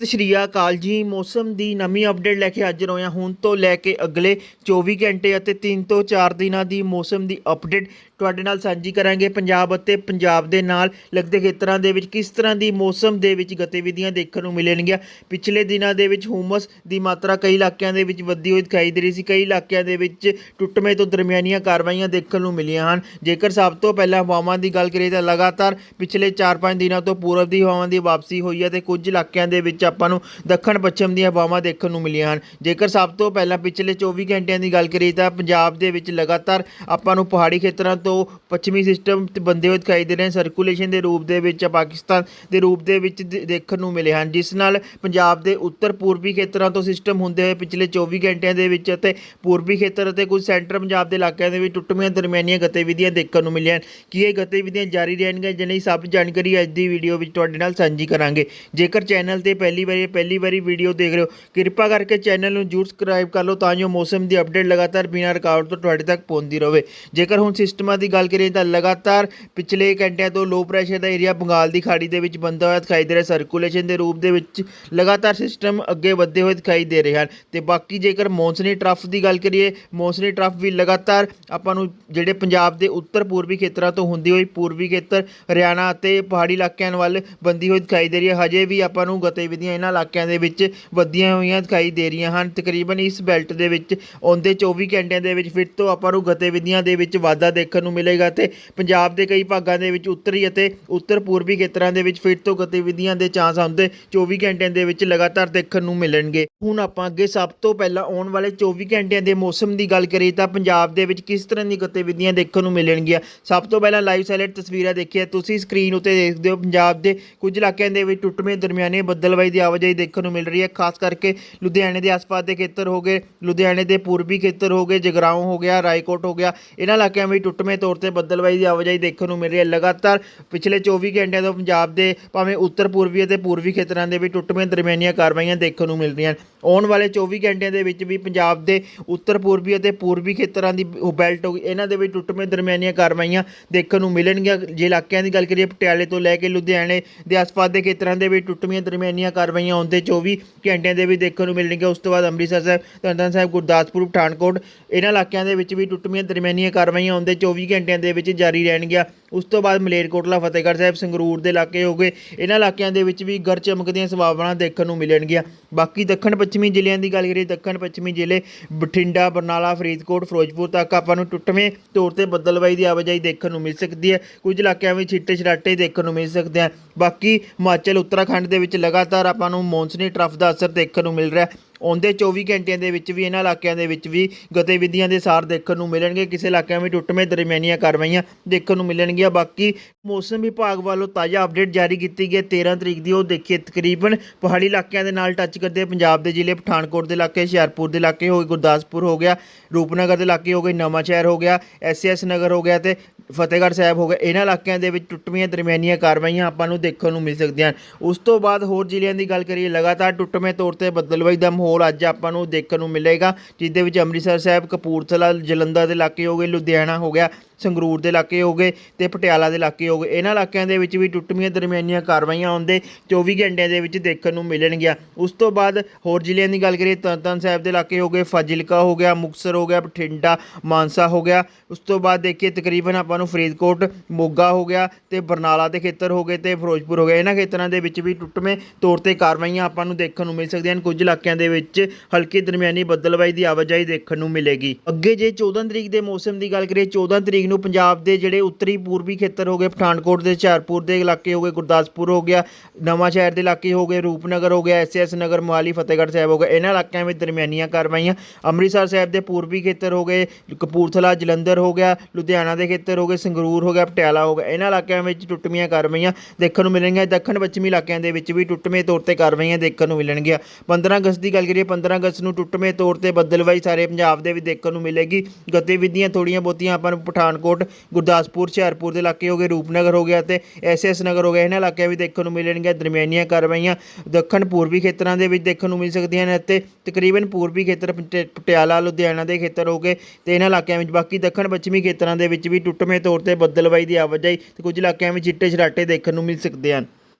ਸਤਿ ਸ਼੍ਰੀ ਅਕਾਲ ਜੀ, ਮੌਸਮ ਦੀ ਨਵੀਂ ਅਪਡੇਟ ਲੈ ਕੇ ਹਾਜ਼ਰ ਹੋਇਆ ਹੁਣ ਤੋਂ ਲੈ ਕੇ ਅਗਲੇ 24 ਘੰਟੇ ਅਤੇ 3 ਤੋਂ 4 ਦਿਨਾਂ ਦੀ ਮੌਸਮ ਦੀ ਅਪਡੇਟ ਤੁਹਾਡੇ ਨਾਲ ਸਾਂਝੀ ਕਰਾਂਗੇ ਪੰਜਾਬ ਅਤੇ ਪੰਜਾਬ ਦੇ ਨਾਲ ਲੱਗਦੇ ਖੇਤਰਾਂ ਦੇ ਵਿੱਚ ਕਿਸ ਤਰ੍ਹਾਂ ਦੀ ਮੌਸਮ ਦੇ ਵਿੱਚ ਗਤੀਵਿਧੀਆਂ ਦੇਖਣ ਨੂੰ ਮਿਲਣਗੀਆਂ। ਪਿਛਲੇ ਦਿਨਾਂ ਦੇ ਵਿੱਚ ਹੁਮਸ ਦੀ ਮਾਤਰਾ ਕਈ ਇਲਾਕਿਆਂ ਦੇ ਵਿੱਚ ਵੱਧਦੀ ਹੋਈ ਦਿਖਾਈ ਦੇ ਰਹੀ ਸੀ। ਕਈ ਇਲਾਕਿਆਂ ਦੇ ਵਿੱਚ ਟੁੱਟਵੇਂ ਤੋਂ ਦਰਮਿਆਨੀਆਂ ਕਾਰਵਾਈਆਂ ਦੇਖਣ ਨੂੰ ਮਿਲੀਆਂ ਹਨ। ਜੇਕਰ ਸਭ ਤੋਂ ਪਹਿਲਾਂ ਹਵਾਵਾਂ ਦੀ ਗੱਲ ਕਰੀਏ ਤਾਂ ਲਗਾਤਾਰ ਪਿਛਲੇ 4-5 ਦਿਨਾਂ ਤੋਂ ਪੂਰਬ ਦੀ ਹਵਾਵਾਂ ਦੀ ਵਾਪਸੀ ਹੋਈ ਹੈ ਤੇ ਕੁਝ ਇਲਾਕਿਆਂ ਦੇ ਵਿੱਚ ਆਪਾਂ ਨੂੰ ਦੱਖਣ ਪੱਛਮ ਦੀਆਂ ਹਵਾਵਾਂ ਦੇਖਣ ਨੂੰ ਮਿਲੀਆਂ ਹਨ। ਜੇਕਰ ਸਭ ਤੋਂ ਪਹਿਲਾਂ ਪਿਛਲੇ 24 ਘੰਟਿਆਂ ਦੀ ਗੱਲ ਕਰੀਏ ਤਾਂ ਪੰਜਾਬ ਦੇ ਵਿੱਚ ਲਗਾਤਾਰ ਆਪਾਂ ਨੂੰ ਪਹਾੜੀ ਖੇਤਰਾਂ ਤੋਂ ਪੱਛਮੀ ਸਿਸਟਮ ਤੇ ਬੰਦੇ ਹੋਏ ਦਿਖਾਈ ਦੇ ਰਹੇ ਹਨ। ਸਰਕੂਲੇਸ਼ਨ ਦੇ ਰੂਪ ਦੇ ਵਿੱਚ ਪਾਕਿਸਤਾਨ ਦੇ ਰੂਪ ਦੇ ਵਿੱਚ ਦੇਖਣ ਨੂੰ ਮਿਲੇ ਹਨ, ਜਿਸ ਨਾਲ ਪੰਜਾਬ ਦੇ ਉੱਤਰ ਪੂਰਬੀ ਖੇਤਰਾਂ ਤੋਂ ਸਿਸਟਮ ਹੁੰਦੇ ਹੋਏ ਪਿਛਲੇ 24 ਘੰਟਿਆਂ ਦੇ ਵਿੱਚ ਅਤੇ ਪੂਰਬੀ ਖੇਤਰ ਅਤੇ ਕੁਝ ਸੈਂਟਰ ਪੰਜਾਬ ਦੇ ਇਲਾਕਿਆਂ ਦੇ ਵਿੱਚ ਟੁੱਟਵੀਆਂ ਦਰਮਿਆਨੀਆਂ ਗਤੀਵਿਧੀਆਂ ਦੇਖਣ ਨੂੰ ਮਿਲੀਆਂ ਹਨ। ਕੀ ਇਹ ਗਤੀਵਿਧੀਆਂ ਜਾਰੀ ਰਹਿਣਗੀਆਂ ਜਾਂ ਨਹੀਂ ਸਭ ਜਾਣਕਾਰੀ ਅੱਜ ਦੀ ਵੀਡੀਓ ਵਿੱਚ ਤੁਹਾਡੇ ਨਾਲ ਸਾਂਝੀ ਕਰਾਂਗੇ। ਜੇਕਰ ਚੈਨਲ ਤੇ ਪਹਿਲੀ ਵਾਰੀ ਪਹਿਲੀ ਵਾਰੀ ਵੀਡੀਓ ਦੇਖ ਰਹੇ ਹੋ, ਕਿਰਪਾ ਕਰਕੇ ਚੈਨਲ ਨੂੰ ਜਰੂਰ ਸਬਸਕ੍ਰਾਈਬ ਕਰ ਲਓ ਤਾਂ ਜੋ ਮੌਸਮ ਦੀ ਅਪਡੇਟ ਲਗਾਤਾਰ ਬਿਨਾਂ ਰੁਕਾਵਟ ਤੋਂ ਤੁਹਾਡੇ ਤੱਕ ਪਹੁੰਚਦੀ ਰਹੇ। ਜੇਕਰ ਹੁਣ ਸਿਸਟਮਾਂ ਦੀ ਗੱਲ ਕਰੀਏ ਤਾਂ ਲਗਾਤਾਰ ਪਿਛਲੇ ਘੰਟਿਆਂ ਤੋਂ ਲੋ ਪ੍ਰੈਸ਼ਰ ਦਾ ਏਰੀਆ ਬੰਗਾਲ ਦੀ ਖਾੜੀ ਦੇ ਵਿੱਚ ਬੰਦਾ ਹੋਇਆ ਦਿਖਾਈ ਦੇ ਰਿਹਾ। ਸਰਕੂਲੇਸ਼ਨ ਦੇ ਰੂਪ ਦੇ ਵਿੱਚ ਲਗਾਤਾਰ ਸਿਸਟਮ ਅੱਗੇ ਵਧਦੇ ਹੋਏ ਦਿਖਾਈ ਦੇ ਰਹੇ ਹਨ। ਤੇ ਬਾਕੀ ਜੇਕਰ ਮੌਨਸੂਨੀ ਟਰਫ ਦੀ ਗੱਲ ਕਰੀਏ ਮੌਨਸੂਨੀ ਟਰਫ ਵੀ ਲਗਾਤਾਰ ਆਪਾਂ ਨੂੰ ਜਿਹੜੇ ਪੰਜਾਬ ਦੇ ਉੱਤਰ ਪੂਰਬੀ ਖੇਤਰਾਂ ਤੋਂ ਹੁੰਦੀ ਹੋਈ ਪੂਰਬੀ ਖੇਤਰ, ਹਰਿਆਣਾ ਅਤੇ ਪਹਾੜੀ ਇਲਾਕਿਆਂ ਵੱਲ ਬੰਦੀ ਹੋਈ ਦਿਖਾਈ ਦੇ ਰਹੀ ਹੈ। ਹਜੇ ਵੀ ਆਪਾਂ ਨੂੰ ਗਤੀਵਿਧੀਆਂ ਇਹਨਾਂ ਇਲਾਕਿਆਂ ਦੇ ਵਿੱਚ ਵਧੀਆਂ ਹੋਈਆਂ ਦਿਖਾਈ ਦੇ ਰਹੀਆਂ ਹਨ। ਤਕਰੀਬਨ ਇਸ ਬੈਲਟ ਦੇ ਵਿੱਚ ਆਉਂਦੇ 24 ਘੰਟਿਆਂ ਦੇ ਵਿੱਚ ਫਿਰ ਤੋਂ ਆਪਾਂ ਨੂੰ ਗਤੀਵਿਧੀਆਂ ਦੇ ਵਿੱਚ ਵਾਧਾ ਦੇਖਣ ਨੂੰ ਮਿਲੇਗਾ ਤੇ ਪੰਜਾਬ ਦੇ ਕਈ ਭਾਗਾਂ ਦੇ ਵਿੱਚ ਉੱਤਰੀ ਅਤੇ ਉੱਤਰ ਪੂਰਬੀ ਖੇਤਰਾਂ ਦੇ ਵਿੱਚ ਫਿਰ ਤੋਂ ਗਤੀਵਿਧੀਆਂ ਦੇ ਚਾਂਸ ਆਉਂਦੇ 24 ਘੰਟਿਆਂ ਦੇ ਵਿੱਚ ਲਗਾਤਾਰ ਦੇਖਣ ਨੂੰ ਮਿਲਣਗੇ। ਹੁਣ ਆਪਾਂ ਅੱਗੇ ਸਭ ਤੋਂ ਪਹਿਲਾਂ ਆਉਣ ਵਾਲੇ 24 ਘੰਟਿਆਂ ਦੇ ਮੌਸਮ ਦੀ ਗੱਲ ਕਰੀਏ ਤਾਂ ਪੰਜਾਬ ਦੇ ਵਿੱਚ ਕਿਸ ਤਰ੍ਹਾਂ ਦੀ ਗਤੀਵਿਧੀਆਂ ਦੇਖਣ ਨੂੰ ਮਿਲਣਗੀਆਂ? ਸਭ ਤੋਂ ਪਹਿਲਾਂ ਲਾਈਵ ਸੈਲੈਟ ਤਸਵੀਰਾਂ ਦੇਖੀਆਂ ਤੁਸੀਂ ਸਕਰੀਨ ਉੱਤੇ ਦੇਖਦੇ ਹੋ ਪੰਜਾਬ ਦੇ ਕੁਝ ਇਲਾਕਿਆਂ ਦੇ ਵਿੱਚ ਟੁੱਟਵੇਂ ਦਰਮਿਆਨੇ ਬੱਦਲਵਾਈ ਦੀ ਆਵਾਜਾਈ ਦੇਖਣ ਨੂੰ ਮਿਲ ਰਹੀ ਹੈ। ਖਾਸ ਕਰਕੇ ਲੁਧਿਆਣੇ ਦੇ ਆਸ-ਪਾਸ ਦੇ ਖੇਤਰ ਹੋ ਗਏ, ਲੁਧਿਆਣੇ ਦੇ ਪੂਰਬੀ ਖੇਤਰ ਹੋ ਗਏ, ਜਗਰਾਉਂ ਹੋ ਗਿਆ, ਰਾਏਕੋਟ ਹੋ ਗਿਆ। ਇਹਨਾਂ ਇਲਾਕਿਆਂ ਵਿੱਚ ਟੁੱਟਵੇਂ ਤੌਰ ਤੇ ਬੱਦਲਵਾਈ ਦੀ ਆਵਾਜਾਈ ਦੇਖਣ ਨੂੰ ਮਿਲ ਰਹੀ ਹੈ। ਲਗਾਤਾਰ ਪਿਛਲੇ 24 ਘੰਟਿਆਂ ਤੋਂ ਪੰਜਾਬ ਦੇ ਭਾਵੇਂ ਉੱਤਰ ਪੂਰਬੀ ਅਤੇ ਪੂਰਬੀ ਖੇਤਰਾਂ ਦੇ ਵਿੱਚ ਟੁੱਟਵੇਂ ਦਰਮਿਆਨੀਆਂ ਕਾਰਵਾਈਆਂ ਦੇਖਣ ਨੂੰ ਮਿਲ ਰਹੀਆਂ ਹਨ। ਆਉਣ ਵਾਲੇ 24 ਘੰਟਿਆਂ ਦੇ ਵਿੱਚ ਵੀ ਪੰਜਾਬ ਦੇ ਉੱਤਰ ਪੂਰਬੀ ਅਤੇ ਪੂਰਬੀ ਖੇਤਰਾਂ ਦੀ ਬੈਲਟ ਹੋ ਗਈ ਇਹਨਾਂ ਦੇ ਵਿੱਚ ਟੁੱਟਵੇਂ ਦਰਮਿਆਨੀਆਂ ਕਾਰਵਾਈਆਂ ਦੇਖਣ ਨੂੰ ਮਿਲਣਗੀਆਂ। ਜੇ ਇਲਾਕਿਆਂ ਦੀ ਗੱਲ ਕਰੀਏ, ਪਟਿਆਲੇ ਤੋਂ ਲੈ ਕੇ ਲੁਧਿਆਣੇ ਦੇ ਆਸ-ਪਾਸ ਦੇ ਖੇਤਰਾਂ ਦੇ ਵਿੱਚ ਟੁੱਟਵੀਆਂ ਦਰਮਿਆਨੀਆਂ ਕਾਰਵਾਈਆਂ ਆਉਂਦੇ 24 ਘੰਟਿਆਂ ਦੇ ਵਿੱਚ ਦੇਖਣ ਨੂੰ ਮਿਲਣਗੀਆਂ। ਉਸ ਤੋਂ ਬਾਅਦ ਅੰਮ੍ਰਿਤਸਰ ਸਾਹਿਬ ਤਰਨਤਾਰਨ ਸਾਹਿਬ, ਗੁਰਦਾਸਪੁਰ, ਪਠਾਨਕੋਟ, ਇਹਨਾਂ ਇਲਾਕਿਆਂ ਦੇ ਵਿੱਚ ਵੀ ਟੁੱਟਵੀਆਂ ਦਰਮਿਆਨੀਆਂ ਕਾਰਵਾਈਆਂ ਆਉਂਦੇ 24 ਘੰਟਿਆਂ ਦੇ ਵਿੱਚ ਜਾਰੀ ਰਹਿਣਗੀਆਂ। ਉਸ ਤੋਂ ਬਾਅਦ ਮਲੇਰਕੋਟਲਾ, ਫਤਿਹਗੜ੍ਹ ਸਾਹਿਬ, ਸੰਗਰੂਰ ਦੇ ਇਲਾਕੇ ਹੋ ਗਏ। ਇਹਨਾਂ ਇਲਾਕਿਆਂ ਦੇ ਵਿੱਚ ਵੀ ਗਰ ਚਮਕਦੀਆਂ ਸੰਭਾਵਨਾਵਾਂ ਦੇਖਣ ਨੂੰ ਮਿਲਣਗੀਆਂ। ਬਾਕੀ ਦੱਖਣ ਪੱਛਮੀ ਜ਼ਿਲ੍ਹਿਆਂ ਦੀ ਗੱਲ ਕਰੀਏ ਦੱਖਣ ਪੱਛਮੀ ਜ਼ਿਲ੍ਹੇ ਬਠਿੰਡਾ, ਬਰਨਾਲਾ, ਫਰੀਦਕੋਟ, ਫਿਰੋਜ਼ਪੁਰ ਤੱਕ ਆਪਾਂ ਨੂੰ ਟੁੱਟਵੇਂ ਤੌਰ ਤੇ ਬੱਦਲਵਾਈ ਦੀ ਆਵਾਜਾਈ ਦੇਖਣ ਨੂੰ ਮਿਲ ਸਕਦੀ ਹੈ। ਕੁਝ ਇਲਾਕਿਆਂ ਵਿੱਚ ਛਿੱਟੇ ਛਰਾਟੇ ਦੇਖਣ ਨੂੰ ਮਿਲ ਸਕਦੇ ਹਨ ਬਾਕੀ ਹਿਮਾਚਲ, ਉੱਤਰਾਖੰਡ ਦੇ ਵਿੱਚ ਲਗਾਤਾਰ ਆਪਾਂ ਨੂੰ ਮੌਨਸੂਨੀ ਟਰਫ ਦਾ ਅਸਰ ਦੇਖਣ ਨੂੰ ਮਿਲ ਰਿਹਾ। ਹੈ ਆਉਂਦੇ 24 ਘੰਟਿਆਂ ਦੇ ਵਿੱਚ ਵੀ, ਇਹਨਾਂ ਇਲਾਕਿਆਂ ਦੇ ਵਿੱਚ ਵੀ ਗਤੀਵਿਧੀਆਂ ਦੇ ਸਾਰ ਦੇਖਣ ਨੂੰ ਮਿਲਣਗੇ। ਕਿਸੇ ਇਲਾਕਿਆਂ ਵਿੱਚ ਟੁੱਟਵੇਂ ਦਰਮਿਆਨੀਆਂ ਕਾਰਵਾਈਆਂ ਦੇਖਣ ਨੂੰ ਮਿਲਣਗੀਆਂ। ਬਾਕੀ ਮੌਸਮ ਵਿਭਾਗ ਵੱਲੋਂ ਤਾਜ਼ਾ ਅਪਡੇਟ ਜਾਰੀ ਕੀਤੀ ਗਈ ਹੈ। 13 ਤਰੀਕ ਦੀ ਉਹ ਦੇਖੀਏ, ਤਕਰੀਬਨ ਪਹਾੜੀ ਇਲਾਕਿਆਂ ਦੇ ਨਾਲ ਟੱਚ ਕਰਦੇ ਪੰਜਾਬ ਦੇ ਜ਼ਿਲ੍ਹੇ ਪਠਾਨਕੋਟ ਦੇ ਇਲਾਕੇ, ਹੁਸ਼ਿਆਰਪੁਰ ਦੇ ਇਲਾਕੇ ਹੋ ਗਏ, ਗੁਰਦਾਸਪੁਰ ਹੋ ਗਿਆ, ਰੂਪਨਗਰ ਦੇ ਇਲਾਕੇ ਹੋ ਗਏ ਨਵਾਂ ਸ਼ਹਿਰ ਹੋ ਗਿਆ ਐਸਐਸ ਨਗਰ ਹੋ ਗਿਆ ਤੇ ਫਤਿਹਗੜ੍ਹ ਸਾਹਿਬ ਹੋ ਗਿਆ। ਇਹਨਾਂ ਇਲਾਕਿਆਂ ਦੇ ਵਿੱਚ ਟੁੱਟਵੀਆਂ ਦਰਮਿਆਨੀਆਂ ਕਾਰਵਾਈਆਂ ਆਪਾਂ ਨੂੰ ਦੇਖਣ ਨੂੰ ਮਿਲ ਸਕਦੀਆਂ ਉਸ ਤੋਂ ਬਾਅਦ ਹੋਰ ਜ਼ਿਲ੍ਹਿਆਂ ਦੀ ਗੱਲ ਕਰੀਏ, ਲਗਾਤਾਰ ਟੁੱਟਵੇਂ ਤੌਰ ਤੇ ਬੱਦਲਵਾਈ ਦਾ ਮਾਹੌਲ ਅੱਜ ਆਪਾਂ ਨੂੰ ਦੇਖਣ ਨੂੰ ਮਿਲੇਗਾ ਜਿਸ ਦੇ ਵਿੱਚ ਅੰਮ੍ਰਿਤਸਰ ਸਾਹਿਬ, ਕਪੂਰਥਲਾ, ਜਲੰਧਰ ਦੇ ਇਲਾਕੇ ਹੋ ਗਏ, ਲੁਧਿਆਣਾ ਹੋ ਗਿਆ, ਸੰਗਰੂਰ ਦੇ ਇਲਾਕੇ ਹੋ ਗਏ ਤੇ ਪਟਿਆਲਾ ਦੇ ਇਲਾਕੇ ਹੋ ਗਏ। ਇਹਨਾਂ ਇਲਾਕਿਆਂ ਦੇ ਵਿੱਚ ਵੀ ਟੁੱਟਵੀਆਂ ਦਰਮਿਆਨੀਆਂ ਕਾਰਵਾਈਆਂ ਆਉਂਦੇ 24 ਘੰਟਿਆਂ ਦੇ ਵਿੱਚ ਦੇਖਣ ਨੂੰ ਮਿਲਣਗੀਆਂ। ਉਸ ਤੋਂ ਬਾਅਦ ਹੋਰ ਜ਼ਿਲ੍ਹਿਆਂ ਦੀ ਗੱਲ ਕਰੀਏ, ਤਰਨਤਾਰਨ ਸਾਹਿਬ ਦੇ ਇਲਾਕੇ ਹੋ ਗਏ, ਫਾਜ਼ਿਲਕਾ ਹੋ ਗਿਆ, ਮੁਕਤਸਰ ਹੋ ਗਿਆ, ਬਠਿੰਡਾ, ਮਾਨਸਾ ਹੋ ਗਿਆ। ਉਸ ਤੋਂ ਬਾਅਦ ਦੇਖੀਏ, ਤਕਰੀਬਨ ਆਪਾਂ ਨੂੰ ਫਰੀਦਕੋਟ, ਮੋਗਾ ਹੋ ਗਿਆ ਤੇ ਬਰਨਾਲਾ ਦੇ ਖੇਤਰ ਹੋ ਗਏ ਤੇ ਫਿਰੋਜ਼ਪੁਰ ਹੋ ਗਿਆ। ਇਹਨਾਂ ਖੇਤਰਾਂ ਦੇ ਵਿੱਚ ਵੀ ਟੁੱਟਵੇਂ ਤੌਰ ਤੇ ਕਾਰਵਾਈਆਂ ਆਪਾਂ ਨੂੰ ਦੇਖਣ ਨੂੰ ਮਿਲ ਸਕਦੀਆਂ ਹਨ। ਕੁਝ ਇਲਾਕਿਆਂ ਦੇ ਵਿੱਚ ਵਿੱਚ ਹਲਕੀ ਦਰਮਿਆਨੀ ਬੱਦਲਵਾਈ ਦੀ ਆਵਾਜਾਈ ਦੇਖਣ ਨੂੰ ਮਿਲੇਗੀ। ਅੱਗੇ ਜੇ 14 ਤਰੀਕ ਦੇ ਮੌਸਮ ਦੀ ਗੱਲ ਕਰੀਏ 14 ਤਰੀਕ ਨੂੰ ਪੰਜਾਬ ਦੇ ਜਿਹੜੇ ਉੱਤਰੀ ਪੂਰਬੀ ਖੇਤਰ ਹੋ ਗਏ, ਪਠਾਨਕੋਟ ਦੇ, ਹੁਸ਼ਿਆਰਪੁਰ ਦੇ ਇਲਾਕੇ ਹੋ ਗਏ, ਗੁਰਦਾਸਪੁਰ ਹੋ ਗਿਆ, ਨਵਾਂ ਸ਼ਹਿਰ ਦੇ ਇਲਾਕੇ ਹੋ ਗਏ, ਰੂਪਨਗਰ ਹੋ ਗਿਆ ਐਸਐਸ ਨਗਰ, ਮੋਹਾਲੀ, ਫਤਿਹਗੜ੍ਹ ਸਾਹਿਬ ਹੋ ਗਿਆ ਇਹਨਾਂ ਇਲਾਕਿਆਂ ਵਿੱਚ ਦਰਮਿਆਨੀਆਂ ਕਾਰਵਾਈਆਂ, ਅੰਮ੍ਰਿਤਸਰ ਸਾਹਿਬ ਦੇ ਪੂਰਬੀ ਖੇਤਰ ਹੋ ਗਏ, ਕਪੂਰਥਲਾ, ਜਲੰਧਰ ਹੋ ਗਿਆ, ਲੁਧਿਆਣਾ ਦੇ ਖੇਤਰ ਹੋ ਗਏ, ਸੰਗਰੂਰ ਹੋ ਗਿਆ, ਪਟਿਆਲਾ ਹੋ ਗਿਆ। ਇਹਨਾਂ ਇਲਾਕਿਆਂ ਵਿੱਚ ਟੁੱਟਵੀਆਂ ਕਾਰਵਾਈਆਂ ਦੇਖਣ ਨੂੰ ਮਿਲਣਗੀਆਂ। ਦੱਖਣ ਪੱਛਮੀ ਇਲਾਕਿਆਂ ਦੇ ਵਿੱਚ ਵੀ ਟੁੱਟਵੇਂ ਤੌਰ ਤੇ ਕਾਰਵਾਈਆਂ ਦੇਖਣ ਨੂੰ ਮਿਲਣਗੀਆਂ। 15 ਅਗਸਤ ਦੀ ਗੱਲ ਕਰੀਏ 15 ਅਗਸਤ ਨੂੰ ਟੁੱਟਵੇਂ ਤੌਰ ਤੇ ਬੱਦਲਵਾਈ ਸਾਰੇ ਪੰਜਾਬ ਦੇ ਵੀ ਦੇਖਣ ਨੂੰ ਮਿਲੇਗੀ। ਗਤੀਵਿਧੀਆਂ ਥੋੜੀਆਂ ਬਹੁਤੀਆਂ ਆਪਾਂ ਨੂੰ ਪਠਾਨਕੋਟ, ਗੁਰਦਾਸਪੁਰ, ਹੁਸ਼ਿਆਰਪੁਰ ਦੇ ਇਲਾਕੇ ਹੋ ਗਏ, ਰੂਪਨਗਰ ਹੋ ਗਿਆ ਤੇ ਐਸਐਸ ਨਗਰ ਹੋ ਗਿਆ ਇਹਨਾਂ ਇਲਾਕਿਆਂ ਵੀ ਦੇਖਣ ਨੂੰ ਮਿਲਣਗੀਆਂ, ਦਰਮਿਆਨੀਆਂ ਕਾਰਵਾਈਆਂ ਦੱਖਣ ਪੂਰਬੀ ਖੇਤਰਾਂ ਦੇ ਵਿੱਚ ਦੇਖਣ ਨੂੰ ਮਿਲ ਸਕਦੀਆਂ ਨੇ ਅਤੇ ਤਕਰੀਬਨ ਪੂਰਬੀ ਖੇਤਰ ਪਟਿ- ਪਟਿਆਲਾ, ਲੁਧਿਆਣਾ ਦੇ ਖੇਤਰ ਹੋ ਗਏ ਤੇ ਇਹਨਾਂ ਇਲਾਕਿਆਂ ਵਿੱਚ ਬਾਕੀ ਦੱਖਣ ਪੱਛਮੀ ਖੇਤਰਾਂ ਦੇ ਵਿੱਚ ਵੀ ਟੁੱਟਵੇਂ ਤੌਰ ਤੇ ਬੱਦਲਵਾਈ ਦੀ ਆਵਾਜਾਈ ਤੇ ਕੁਝ ਇਲਾਕਿਆਂ ਵਿੱਚ ਚਿੱਟੇ ਛਰਾਟੇ ਦੇਖਣ ਨੂੰ ਮਿਲ ਸਕਦੇ ਹਨ।